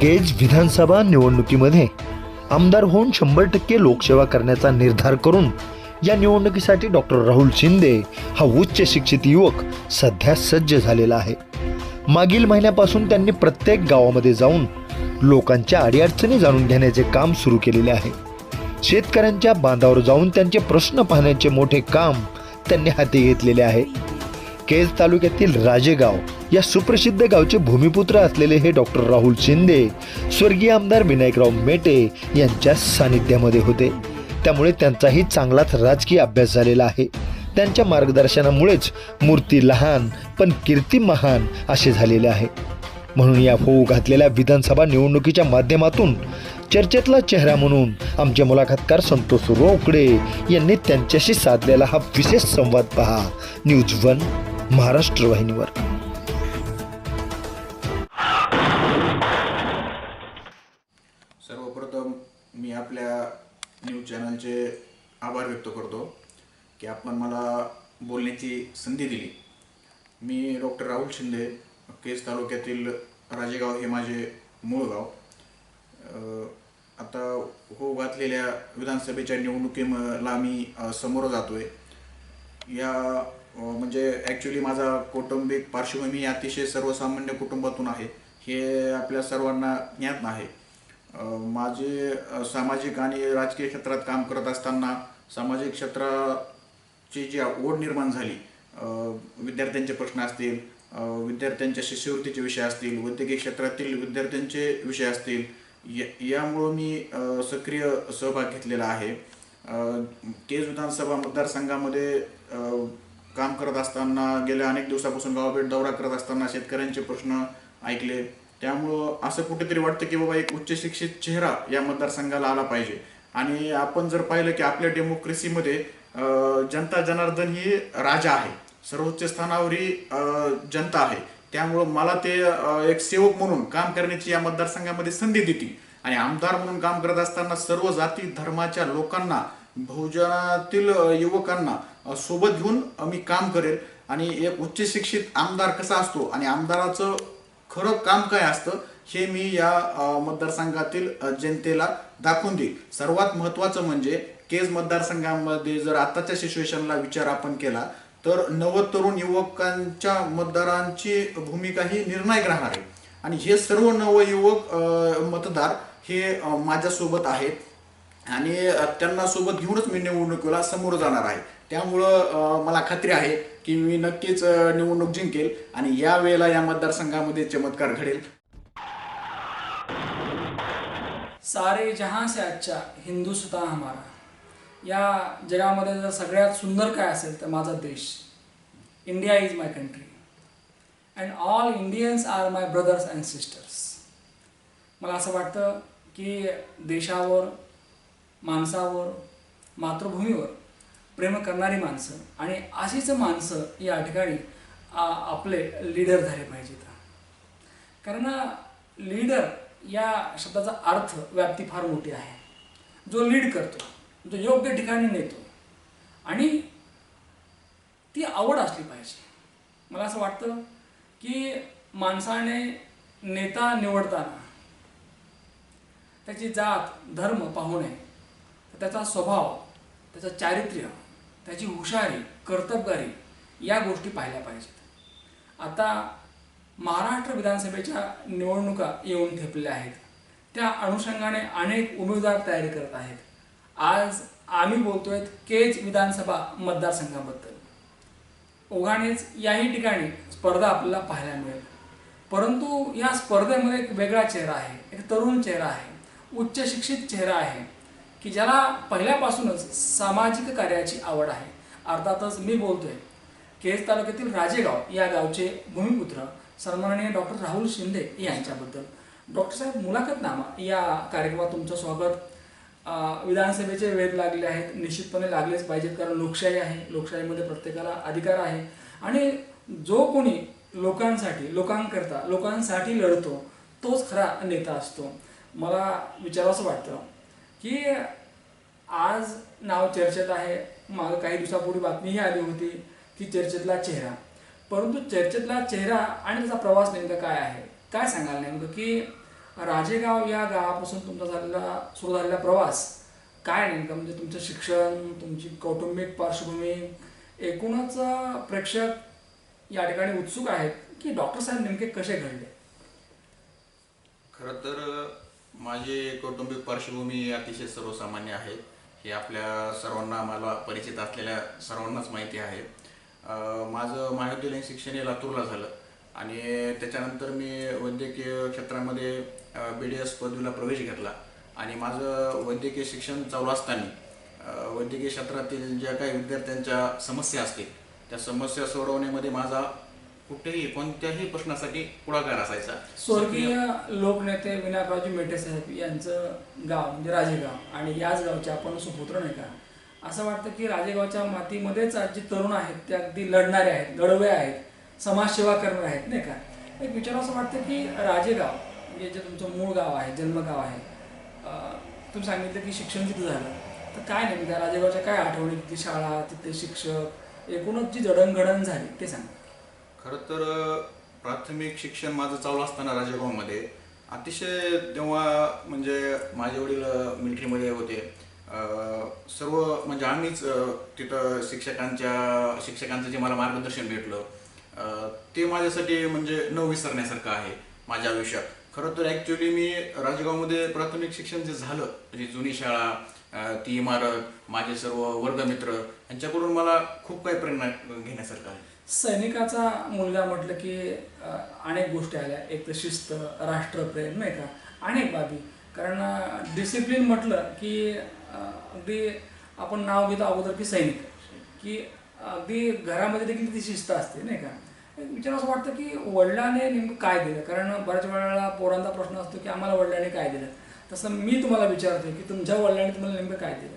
केज विधानसभा निवडणुकीमध्ये आमदार होऊन शंभर टक्के लोकसेवा करण्याचा निर्धार करून या निवडणुकीसाठी डॉक्टर राहुल शिंदे हा उच्च शिक्षित युवक सध्या सज्ज झालेला आहे. मागील महिन्यापासून त्यांनी प्रत्येक गावामध्ये जाऊन लोकांच्या अडीअडचणी जाणून घेण्याचे काम सुरू केलेले आहे. शेतकऱ्यांच्या बांधावर जाऊन त्यांचे प्रश्न पाहण्याचे मोठे काम त्यांनी हाती घेतलेले आहे. केज तालुक्यातील राजेगाव या सुप्रसिद्ध गावचे भूमिपुत्र असलेले हे डॉक्टर राहुल शिंदे स्वर्गीय आमदार विनायकराव मेटे यांच्या सानिध्यामध्ये होते. त्यामुळे त्यांचाही चांगलाच राजकीय अभ्यास झालेला आहे. त्यांच्या मार्गदर्शनामुळेच मूर्ती लहान पण कीर्ती महान असे झालेले आहे. म्हणून या होऊ घातलेल्या विधानसभा निवडणुकीच्या माध्यमातून चर्चेतला चेहरा म्हणून आमचे मुलाखतकार संतोष रोकडे यांनी त्यांच्याशी साधलेला हा विशेष संवाद पहा. न्यूज वन महाराष्ट्र वाहिनीवर. आपल्या न्यूज चॅनलचे आभार व्यक्त करतो की आपण मला बोलण्याची संधी दिली. मी डॉक्टर राहुल शिंदे केस तालुक्यातील राजेगाव हे माझे मूळ गाव. आता हो घातलेल्या विधानसभेच्या निवडणुकीला मी समोर समोर जातोय. या म्हणजे ॲक्च्युली माझा कौटुंबिक पार्श्वभूमी अतिशय सर्वसामान्य कुटुंबातून आहे. हे आपल्या सर्वांना ज्ञात नाही माझे सामाजिक आणि राजकीय क्षेत्रात काम करत असताना सामाजिक क्षेत्राची जी ओढ निर्माण झाली विद्यार्थ्यांचे प्रश्न असतील विद्यार्थ्यांच्या शिष्यवृत्तीचे विषय असतील वैद्यकीय क्षेत्रातील विद्यार्थ्यांचे विषय असतील या यामुळं मी सक्रिय सहभाग घेतलेला आहे. केज विधानसभा मतदारसंघामध्ये काम करत असताना गेल्या अनेक दिवसापासून गावाभेट दौरा करत असताना शेतकऱ्यांचे प्रश्न ऐकले. त्यामुळं असं कुठेतरी वाटतं की बाबा एक उच्च शिक्षित चेहरा या मतदारसंघाला आला पाहिजे. आणि आपण जर पाहिलं की आपल्या डेमोक्रेसीमध्ये जनता जनार्दन ही राजा आहे. सर्वोच्च स्थानावर ही जनता आहे. त्यामुळं मला ते एक सेवक म्हणून काम करण्याची या मतदारसंघामध्ये संधी देतील आणि आमदार म्हणून काम करत असताना सर्व जाती धर्माच्या लोकांना बहुजनातील युवकांना सोबत घेऊन मी काम करेल. आणि एक उच्च शिक्षित आमदार कसा असतो? आणि आमदाराचं खरं काम काय असतं हे मी या मतदारसंघातील जनतेला दाखवून देईल. सर्वात महत्त्वाचं म्हणजे केज मतदारसंघामध्ये जर आताच्या सिच्युएशनला विचार आपण केला तर नव तरुण युवकांच्या मतदारांची भूमिका ही निर्णायक राहणार आहे. आणि हे सर्व नवयुवक मतदार हे माझ्यासोबत आहेत. आणि त्यांना सोबत घेऊनच मी निवडणुकीला समोर जाणार आहे. त्यामुळं मला खात्री आहे की मी नक्कीच निवडणूक जिंकेल आणि या वेळेला या मतदारसंघामध्ये चमत्कार घडेल. सारे जहां से अच्छा हिंदुस्तान हमारा. या जगामध्ये जर सगळ्यात सुंदर काय असेल तर माझा देश. India is my country and all Indians are my brothers and sisters मला असं वाटतं की देशावर माणसावर मातृभूमीवर प्रेम करणारी माणसं आणि अशीच माणसं या ठिकाणी आपले लीडर झाले पाहिजेत. कारण लीडर या शब्दाचा अर्थ व्याप्ती फार मोठी आहे. जो लीड करतो जो योग्य ठिकाणी नेतो आणि ती आवड असली पाहिजे. मला असं वाटतं की माणसाने नेता निवडताना त्याची जात धर्म पाहू नये. त्याचा स्वभाव त्याचं चारित्र्य त्याची हुशारी कर्तबगारी या गोष्टी पाहिल्या पाहिजेत. आता महाराष्ट्र विधानसभेच्या निवडणुका येऊन ठेपल्या आहेत. त्या अनुषंगाने अनेक उमेदवार तयारी करत आहेत. आज आम्ही बोलतोय केज विधानसभा मतदारसंघाबद्दल. ओघानेच याही ठिकाणी स्पर्धा आपल्याला पाहायला मिळेल. परंतु या स्पर्धेमध्ये एक वेगळा चेहरा आहे एक तरुण चेहरा आहे उच्च शिक्षित चेहरा आहे. की ज्याला पहिल्यापासूनच सामाजिक कार्याची आवड आहे. अर्थातच मी बोलतोय केज तालुक्यातील राजेगाव या गावचे भूमिपुत्र सन्माननीय डॉक्टर राहुल शिंदे यांच्याबद्दल. डॉक्टर साहेब मुलाखतनामा या कार्यक्रमात तुमचं स्वागत. विधानसभेचे वेध लागले आहेत निश्चितपणे लागलेच पाहिजेत कारण लोकशाही आहे. लोकशाहीमध्ये प्रत्येकाला अधिकार आहे. आणि जो कोणी लोकांसाठी लोकांकरता लोकांसाठी लढतो तोच खरा नेता असतो. मला विचारावंसं वाटतं की आज नाव चर्चेत आहे मागं काही दिवसापूर्वी बातमीही आली होती की चर्चेतला चेहरा. परंतु चर्चेतला चेहरा आणि त्याचा प्रवास नेमका काय आहे? काय सांगाल नेमकं की राजेगाव या गावापासून तुमचा झालेला सुरू झालेला प्रवास काय नेमकं? म्हणजे तुमचं शिक्षण तुमची कौटुंबिक पार्श्वभूमी एकूणच प्रेक्षक या ठिकाणी उत्सुक आहेत की डॉक्टर साहेब नेमके कसे घडले? खरं तर माझी कौटुंबिक पार्श्वभूमी अतिशय सर्वसामान्य आहे. हे आपल्या सर्वांना मला परिचित असलेल्या सर्वांनाच माहिती आहे. माझं महाविद्यालयीन शिक्षण हे लातूरला झालं आणि त्याच्यानंतर मी वैद्यकीय क्षेत्रामध्ये बी डी एस पदवीला प्रवेश घेतला आणि माझं वैद्यकीय शिक्षण चालू असताना वैद्यकीय क्षेत्रातील ज्या काही विद्यार्थ्यांच्या समस्या असतील त्या समस्या सोडवण्यामध्ये माझा कुठेही कोणत्याही प्रश्नासाठी पुढाकार असायचा. स्वर्गीय लोकनेते विनायकरावजी मेटे साहेब यांचं गाव म्हणजे राजेगाव आणि याच गावचे आपण सुपुत्र नाही का? असं वाटतं की राजेगावच्या मातीमध्येच आज जे तरुण आहेत ते अगदी लढणारे आहेत लढवे आहेत समाजसेवा करणारे आहेत नाही का? एक विचार असं वाटतं की राजेगाव म्हणजे जे तुमचं मूळ गाव आहे जन्मगाव आहे तुम्ही सांगितलं की शिक्षण तिथं झालं. तर काय नेमकं राजेगावच्या काय आठवणी तिथली शाळा तिथले शिक्षक एकूणच जी जडणघडण झाली ते सांगा. खरं तर प्राथमिक शिक्षण माझं चालू असताना राजेगावमध्ये अतिशय तेव्हा म्हणजे माझे वडील मिलिटरीमध्ये होते. सर्व म्हणजे आम्हीच तिथं शिक्षकांच्या शिक्षकांचं जे मला मार्गदर्शन भेटलं ते माझ्यासाठी म्हणजे न विसरण्यासारखं आहे माझ्या आयुष्यात. खरं तर ॲक्च्युली मी राजगावमध्ये प्राथमिक शिक्षण जे झालं म्हणजे जुनी शाळा ती इमारत माझे सर्व वर्गमित्र यांच्याकडून मला खूप काही प्रेरणा घेण्यासारखं आहे. सैनिकाचा मुलगा म्हटलं की अनेक गोष्टी आल्या. एक तर शिस्त राष्ट्रप्रेम नाही का? अनेक बाबी. कारण डिसिप्लिन म्हटलं की अगदी आपण नाव घेतो अगोदर की सैनिक. की अगदी घरामध्ये देखील ती शिस्त असते नाही का? विचार असं वाटतं की वडिलाने नेमकं काय दिलं? कारण बऱ्याच वेळेला पोरांचा प्रश्न असतो की आम्हाला वडिलांनी काय दिलं? तसं मी तुम्हाला विचारतो की तुमच्या वडिलांनी तुम्हाला नेमकं काय दिलं?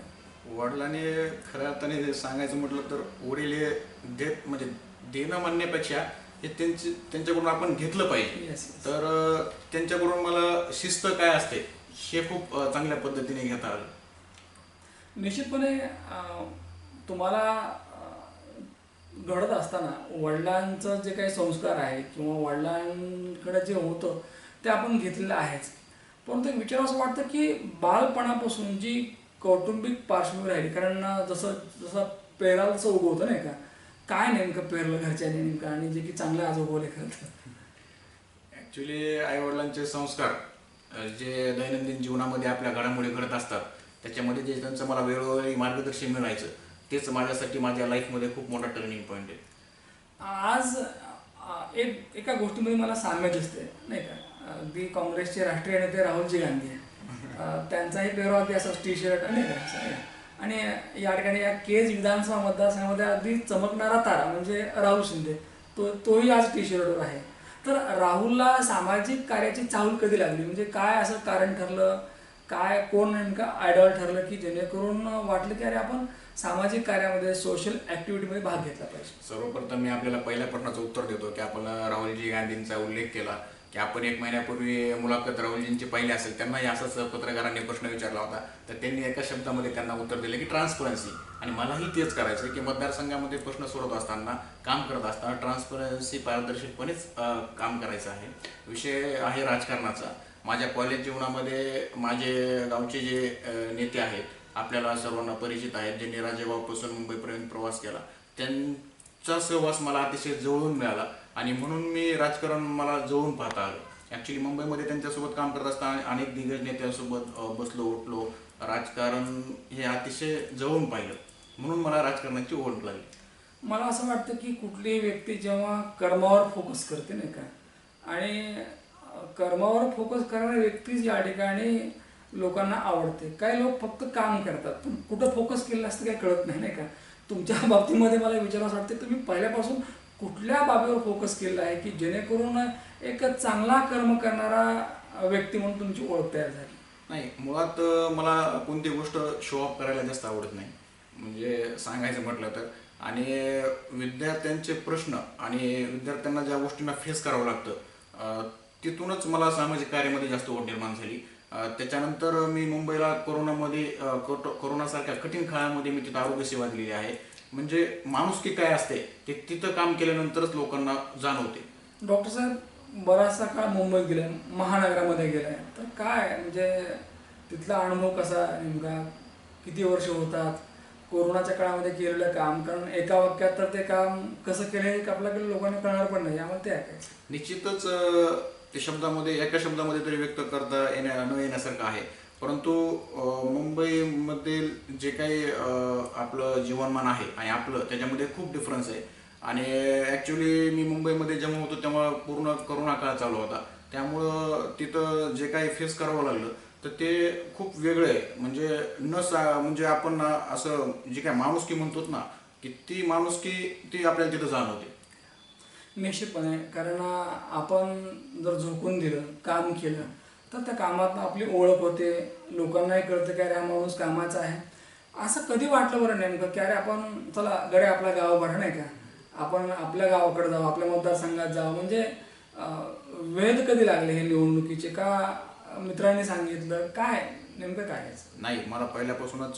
वडिलांनी खऱ्या अर्थाने जे सांगायचं म्हटलं तर वडील हे देत म्हणजे देणं म्हणण्यापेक्षा हे त्यांची त्यांच्याकडून आपण घेतलं पाहिजे. तर त्यांच्याकडून मला शिस्त काय असते हे खूप चांगल्या पद्धतीने घेता आलं. निश्चितपणे तुम्हाला घडत असताना वडिलांचं जे काही संस्कार आहे किंवा वडिलांकडे जे होतं ते आपण घेतलेलं आहेच. परंतु विचार असं वाटतं की बालपणापासून जी कौटुंबिक पार्श्वभूमी राहिली. कारण जसं जसं पेराला जसं उगवतं नाही का? काय नेमकं पेरलं घरच्यांनी नेमकं? आणि जे की चांगलं आज उगवले खरं ॲक्च्युली आईवडिलांचे संस्कार जे दैनंदिन जीवनामध्ये आपल्या घडामोडी घडत असतात त्याच्यामध्ये जे त्यांचं मला वेळोवेळी मार्गदर्शन मिळायचं तेच माझ्यासाठी माझ्या लाईफमध्ये खूप मोठा टर्निंग पॉईंट आहे. आज एक एका गोष्टीमध्ये मला साम्य दिसते नाही का? अगदी काँग्रेसचे राष्ट्रीय नेते राहुलजी गांधी त्यांचाही पेहराव अगदी टी शर्ट आणि आणि या ठिकाणी या केज विधानसभा मतदारसंघामध्ये अगदी चमकणारा तारा म्हणजे राहुल शिंदे. तो तोही आज टी शर्टवर आहे. तर राहुलला सामाजिक कार्याची चाहूल कधी लागली? म्हणजे काय असं कारण ठरलं? काय कोण नेमकं आयडॉल ठरलं की जेणेकरून वाटलं की अरे आपण सामाजिक कार्यामध्ये सोशल ऍक्टिव्हिटीमध्ये भाग घेतला पाहिजे? सर्वप्रथम मी आपल्याला पहिल्या प्रश्नाचं उत्तर देतो की आपण राहुलजी गांधींचा उल्लेख केला. की आपण एक महिन्यापूर्वी मुलाखत राहुलजींची पाहिली असेल त्यांनाही असाच पत्रकारांनी प्रश्न विचारला होता. तर त्यांनी एका शब्दामध्ये त्यांना उत्तर दिलं की ट्रान्सपरन्सी आणि मलाही तेच करायचं आहे की मतदारसंघामध्ये प्रश्न सोडत असताना काम करत असताना ट्रान्सपरन्सी पारदर्शकपणेच काम करायचं आहे. विषय आहे राजकारणाचा. माझ्या कॉलेज जीवनामध्ये माझे गावचे जे नेते आहेत आपल्याला सर्वांना परिचित आहेत. ज्यांनी राजेगावपासून मुंबईपर्यंत प्रवास केला त्यां चा सहवास मला अतिशय जवळून मिळाला आणि म्हणून मी राजकारण मला जवळून पाहता आलं. ॲक्च्युली मुंबईमध्ये त्यांच्यासोबत काम करत असताना अनेक दिग्गज नेत्यांसोबत बसलो उठलो. राजकारण हे अतिशय जवळून पाहिलं. म्हणून मला राजकारणाची ओढ लागली. मला असं वाटतं की कुठलीही व्यक्ती जेव्हा कर्मावर फोकस करते नाही का आणि कर्मावर फोकस करणारी व्यक्तीच या ठिकाणी लोकांना आवडते. काही लोक फक्त काम करतात पण कुठं फोकस केलं असतं काही कळत नाही नाही का? तुमच्या बाबतीमध्ये मला विचारावं वाटते तुम्ही पहिल्यापासून कुठल्या बाबीवर फोकस केलेला आहे की जेणेकरून एक चांगला कर्म करणारा व्यक्ती म्हणून तुमची ओळख तयार झाली? नाही मुळात मला कोणती गोष्ट शो ऑफ करायला जास्त आवडत नाही. म्हणजे सांगायचं म्हटलं तर. आणि विद्यार्थ्यांचे प्रश्न आणि विद्यार्थ्यांना ज्या गोष्टींना फेस करावं लागतं तिथूनच मला सामाजिक कार्यामध्ये जास्त ओढ निर्माण झाली. त्याच्यानंतर मी मुंबईला कोरोनामध्ये कोरोनासारख्या कठीण काळामध्ये मी तिथं आरोग्य सेवा दिलेली आहे. म्हणजे माणुसकी काय असते ते तिथं काम केल्यानंतरच लोकांना जाणवते. डॉक्टर साहेब बराचसा काळ मुंबईत गेलाय महानगरामध्ये गेलाय तर काय म्हणजे तिथला अनुभव कसा नेमका? किती वर्ष होतात? कोरोनाच्या काळामध्ये केलेलं काम कारण एका वाक्यात तर ते काम कसं केलं हे आपल्याकडे लोकांना कळणार पण नाही. यामध्ये ते ऐकायचं निश्चितच ते शब्दामध्ये एका शब्दामध्ये तरी व्यक्त करता येण्या न येण्यासारखं आहे. परंतु मुंबईमधील जे काही आपलं जीवनमान आहे आणि आपलं त्याच्यामध्ये खूप डिफरन्स आहे. आणि ॲक्च्युली मी मुंबईमध्ये जेव्हा होतो तेव्हा पूर्ण करोना काळ चालू होता. त्यामुळं तिथं जे काही फेस करावं लागलं तर ते खूप वेगळं आहे. म्हणजे न सा म्हणजे आपण असं जे काय माणुसकी म्हणतो ना की ती माणुसकी ती आपल्याला तिथं जाणवते. निश्चितपणे. कारण आपण जर झोकून दिलं काम केलं तर त्या कामात आपली ओळख होते. लोकांनाही कळतं की अरे हा माणूस कामाचा आहे. असं कधी वाटलं बरं नेमकं की अरे आपण चला गडे आपला गाव बरं नाही का? आपण आपल्या गावाकडे जाऊ आपल्या मतदारसंघात जाऊ. म्हणजे वेध कधी लागले हे निवडणुकीचे? का मित्राने सांगितलं. काय? नेमकं काय नाही मला पहिल्यापासूनच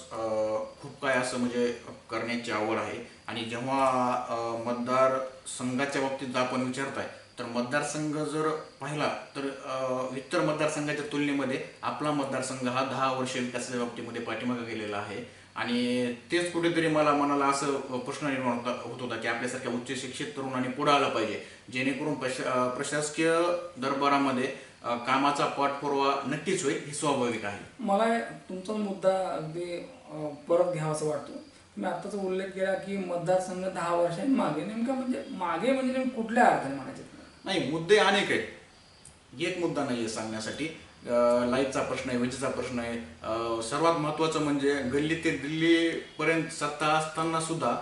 खूप काय असं म्हणजे करण्याची आवड आहे. आणि जेव्हा मतदार संघाच्या बाबतीत जर आपण विचारताय तर मतदारसंघ जर पाहिला तर इतर मतदारसंघाच्या तुलनेमध्ये आपला मतदारसंघ हा दहा वर्ष विकासाच्या बाबतीमध्ये पाठीमागे गेलेला आहे. आणि तेच कुठेतरी मला मनाला असं प्रश्न निर्माण होता होत होता की आपल्यासारख्या उच्च शिक्षित तरुणांनी पुढे आलं पाहिजे. जेणेकरून प्रशा प्रशासकीय दरबारामध्ये कामाचा पाठपुरावा नक्कीच होईल हे स्वाभाविक आहे. मला तुमचा मुद्दा अगदी परत घ्यावासा वाटतो. तुम्ही आत्ताचा उल्लेख केला की मतदारसंघ दहा वर्षांनी मागे नेमकं म्हणजे मागे म्हणजे नेमकं कुठल्या अर्थाने म्हणायचे नाही मुद्दे अनेक आहेत. एक मुद्दा नाही आहे सांगण्यासाठी लाईटचा प्रश्न आहे विजेचा प्रश्न आहे. सर्वात महत्त्वाचं म्हणजे गल्ली ते दिल्लीपर्यंत सत्ता असताना सुद्धा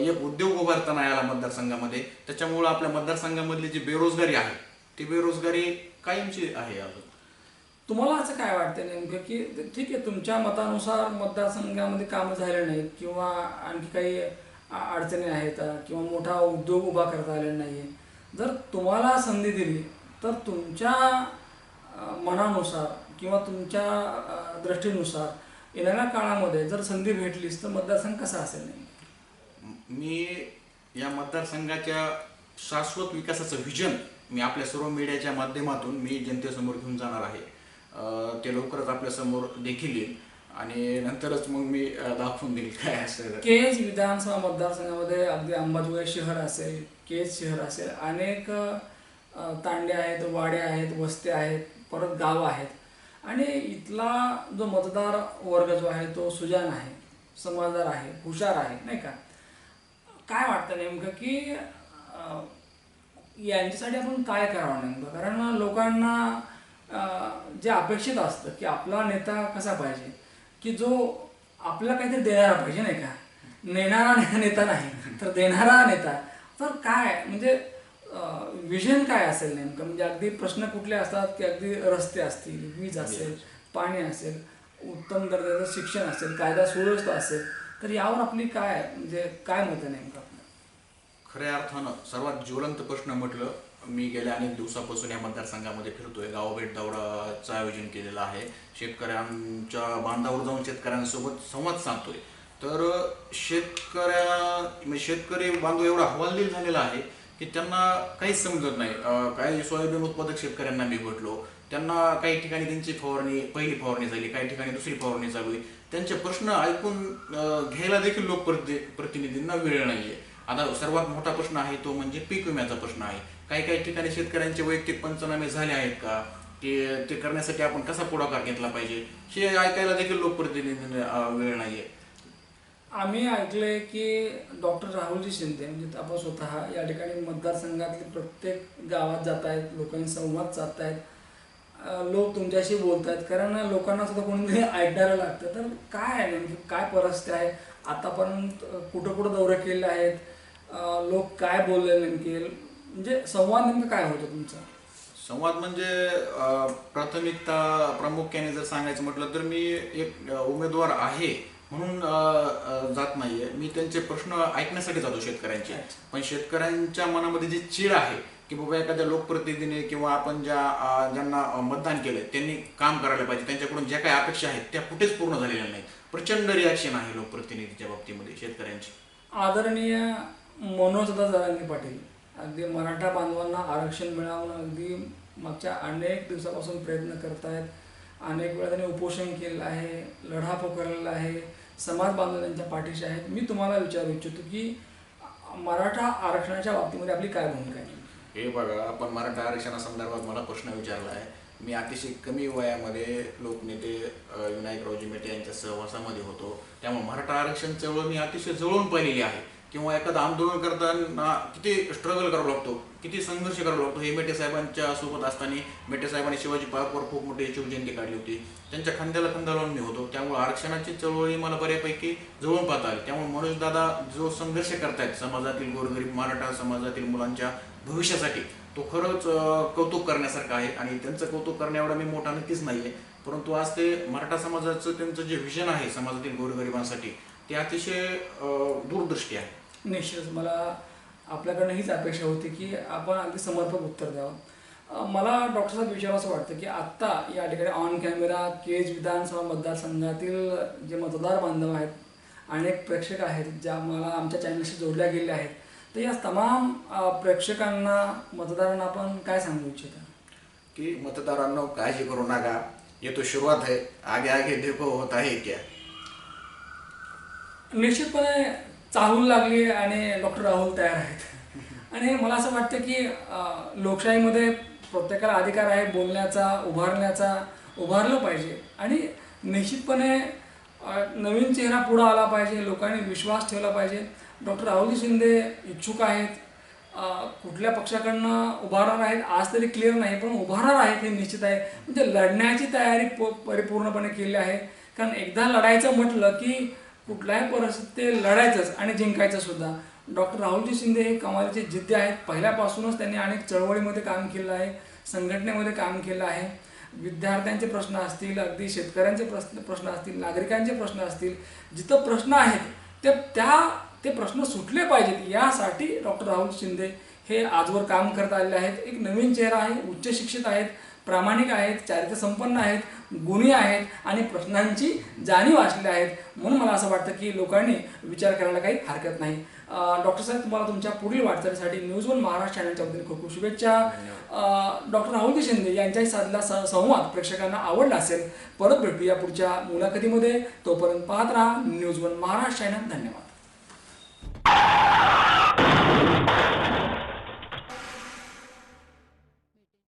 एक उद्योग उभारता नाही आला मतदारसंघामध्ये. त्याच्यामुळं आपल्या मतदारसंघामधली जी बेरोजगारी आहे ती बेरोजगारी कायमची आहे अजून. तुम्हाला असं काय वाटतं नेमकं की ठीक आहे तुमच्या मतानुसार मतदारसंघामध्ये कामं झाले नाहीत किंवा आणखी काही अडचणी आहेत किंवा मोठा उद्योग उभा करता आलेला नाही आहे जर तुम्हाला संधी दिली तर तुमच्या मनानुसार किंवा तुमच्या दृष्टीनुसार येणाऱ्या काळामध्ये जर संधी भेटलीच तर मतदारसंघ कसा असेल नेमकं? मी या मतदारसंघाच्या शाश्वत विकासाचं व्हिजन मी आपल्या सर्व मीडियाच्या माध्यमातून मी जनतेसमोर घेऊन जाणार आहे. ते लवकरच आपल्यासमोर देखील येईल. आणि नंतरच मग मी दाखवून देईल काय असेल. केज विधानसभा मतदारसंघामध्ये अगदी अंबाजोगाई शहर असेल केज शहर असेल अनेक तांडे आहेत वाड्या आहेत वस्त्या आहेत परत गावं आहेत. आणि इथला जो मतदार वर्ग जो आहे तो सुजान आहे समजदार आहे हुशार आहे नाही का? काय वाटतं नेमकं की यांच्यासाठी आपण काय करावं नेमकं? कारण लोकांना जे अपेक्षित असतं की आपला नेता कसा पाहिजे की जो आपल्याला काहीतरी देणारा पाहिजे नाही का? नेणारा नेता नाही तर देणारा नेता. तर काय? म्हणजे विजन काय असेल नेमकं? म्हणजे अगदी प्रश्न कुठले असतात की अगदी रस्ते असतील वीज असेल पाणी असेल उत्तम दर्जाचं शिक्षण असेल कायदा सुव्यवस्था असेल तर यावर आपली काय म्हणजे काय मत नेमकं? आपलं खऱ्या अर्थानं सर्वात ज्वलंत प्रश्न म्हटलं मी गेल्या अनेक दिवसापासून या मतदारसंघामध्ये फिरतोय. गावभेट दौराचं आयोजन केलेलं आहे. शेतकऱ्यांच्या बांधावर जाऊन शेतकऱ्यांसोबत संवाद साधतोय. तर शेतकऱ्या म्हणजे शेतकरी बांधव एवढा हवालदिल झालेला आहे की त्यांना काहीच समजत नाही. काही सोयाबीन उत्पादक शेतकऱ्यांना मी भेटलो. त्यांना काही ठिकाणी त्यांची फवारणी पहिली फवारणी झाली काही ठिकाणी दुसरी फवारणी चालू आहे त्यांचे प्रश्न ऐकून घ्यायला देखील लोकप्रति प्रतिनिधींना वेळ आहे आता सर्वात मोठा प्रश्न आहे तो म्हणजे पीक विम्याचा प्रश्न आहे. काही काही ठिकाणी शेतकऱ्यांचे वैयक्तिक पंचनामे झाले आहेत का? ते ते करण्यासाठी आपण कसा पुढाकार घेतला पाहिजे? हे ऐकायला देखील लोकप्रतिनिधी वेळ नाहीये. आम्ही ऐकलंय की डॉक्टर राहुलजी शिंदे म्हणजे आपण स्वतः या ठिकाणी मतदारसंघातले प्रत्येक गावात जात आहेत लोकांनी संवाद साधत आहेत लोक तुमच्याशी बोलत आहेत कारण लोकांना सुद्धा कोणीतरी ऐकायला लागतं. तर काय आहे नेमकी? काय परिस्थिती आहे? आतापर्यंत कुठं कुठं दौरे केले आहेत लोक काय बोलले नेमके म्हणजे संवाद नेमकं काय होतं तुमचा? संवाद म्हणजे प्राथमिकता प्रामुख्याने जर सांगायचं म्हटलं तर मी एक उमेदवार आहे म्हणून जात नाहीये. मी त्यांचे प्रश्न ऐकण्यासाठी जातो शेतकऱ्यांचे. पण शेतकऱ्यांच्या मनामध्ये जी चीड आहे की बाबा एखाद्या लोकप्रतिनिधीने किंवा आपण ज्या ज्यांना मतदान केलंय त्यांनी काम करायला पाहिजे. त्यांच्याकडून ज्या काही अपेक्षा आहेत त्या कुठेच पूर्ण झालेल्या नाहीत. प्रचंड रिॲक्शन आहे लोकप्रतिनिधीच्या बाबतीमध्ये शेतकऱ्यांची. आदरणीय मनोज जरांगे पाटील अगदी मराठा बांधवांना आरक्षण मिळावं अगदी मागच्या अनेक दिवसापासून प्रयत्न करत आहेत अनेक वेळा त्यांनी उपोषण केलेलं आहे लढा पुकारलेला आहे समाज बांधव त्यांच्या पाठीशी आहेत. मी तुम्हाला विचारू इच्छितो की मराठा आरक्षणाच्या बाबतीमध्ये आपली काय भूमिका आहे? हे बघा आपण मराठा आरक्षणासंदर्भात मला प्रश्न विचारला आहे. मी अतिशय कमी वयामध्ये लोकनेते विनायकरावजी मेटे यांच्या सहवासामध्ये होतो. त्यामुळे मराठा आरक्षण चळवळ मी अतिशय जवळून पाहिलेली आहे. किंवा एखादं आंदोलन करताना किती स्ट्रगल करावं लागतो किती संघर्ष करावा लागतो. हे मेटे साहेबांच्या सोबत असताना मेटे साहेबांनी शिवाजी पार्कवर खूप मोठी शिवजयंती काढली होती. त्यांच्या खांद्याला खांदा लावून मी होतो. त्यामुळे आरक्षणाची चळवळी मला बऱ्यापैकी जवळून पाहता आली. त्यामुळे मनोज दादा जो संघर्ष करतायत समाजातील गोरगरीब मराठा समाजातील मुलांच्या भविष्यासाठी तो खरंच कौतुक करण्यासारखा आहे आणि त्यांचं कौतुक करण्या मी मोठा नक्कीच नाही आहे परंतु आज ते मराठा समाजाचं त्यांचं जे विजन आहे समाजातील गोरगरिबांसाठी ते अतिशय दूरदृष्टी आहे. निश्चितच. मला आपल्याकडनं हीच अपेक्षा होती की आपण अगदी समर्पक उत्तर द्यावं. मला डॉक्टर साहेब विचार असं वाटतं की आत्ता या ठिकाणी ऑन कॅमेरा केज विधानसभा मतदारसंघातील जे मतदार बांधव आहेत अनेक प्रेक्षक आहेत ज्या मला आमच्या चॅनलशी जोडल्या गेले आहेत तर या तमाम प्रेक्षकांना मतदारांना आपण काय सांगू इच्छिता? की मतदारांनो काळजी करू नका. ये तो शुरुआत है आगे आगे देखो होता है क्या? निश्चितपणे चाहूल लागली आणि डॉक्टर राहुल तयार आहेत. आणि मला असं वाटतं की लोकशाहीमध्ये प्रत्येकाला अधिकार आहे बोलण्याचा उभारण्याचा उभारलं पाहिजे. आणि निश्चितपणे नवीन चेहरा पुढं आला पाहिजे लोकांनी विश्वास ठेवला पाहिजे. डॉक्टर राहुलजी शिंदे इच्छुक आहेत. कुठल्या पक्षाकडनं उभारणार आहेत आज तरी क्लिअर नाही पण उभारणार आहेत हे निश्चित आहे. म्हणजे लढण्याची तयारी प परिपूर्णपणे केली आहे. कारण एकदा लढायचं म्हटलं की कुठल्याही परिस्थितीत ते लढायचंच आणि जिंकायचं सुद्धा. डॉक्टर राहुलजी शिंदे हे कमालीचे जिद्दे आहेत. पहिल्यापासूनच त्यांनी अनेक चळवळीमध्ये काम केलं आहे संघटनेमध्ये काम केलं आहे. विद्यार्थ्यांचे प्रश्न असतील अगदी शेतकऱ्यांचे प्रश्न प्रश्न असतील नागरिकांचे प्रश्न असतील जिथं प्रश्न आहेत ते त्या ते प्रश्न सुटले पाहिजेत. यासाठी डॉक्टर राहुल शिंदे हे आजवर काम करत आलेले आहेत. एक नवीन चेहरा आहे उच्च शिक्षित आहेत. प्रामाणिक आहेत चारित्र्य संपन्न आहेत गुणी आहेत आणि प्रश्नांची जाणीव असलेले आहेत. म्हणून मला असं वाटतं की लोकांनी विचार करायला काही हरकत नाही. डॉक्टर साहेब तुम्हाला तुमच्या पुढील वाटचालीसाठी न्यूज वन महाराष्ट्र चॅनलच्या वतीने खूप खूप शुभेच्छा. डॉक्टर राहुलजी शिंदे यांच्याशी साधला संवाद प्रेक्षकांना आवडला असेल परत भेटू या पुढच्या मुलाखतीमध्ये. तोपर्यंत पाहत राहा न्यूज वन महाराष्ट्र चॅनल. धन्यवाद.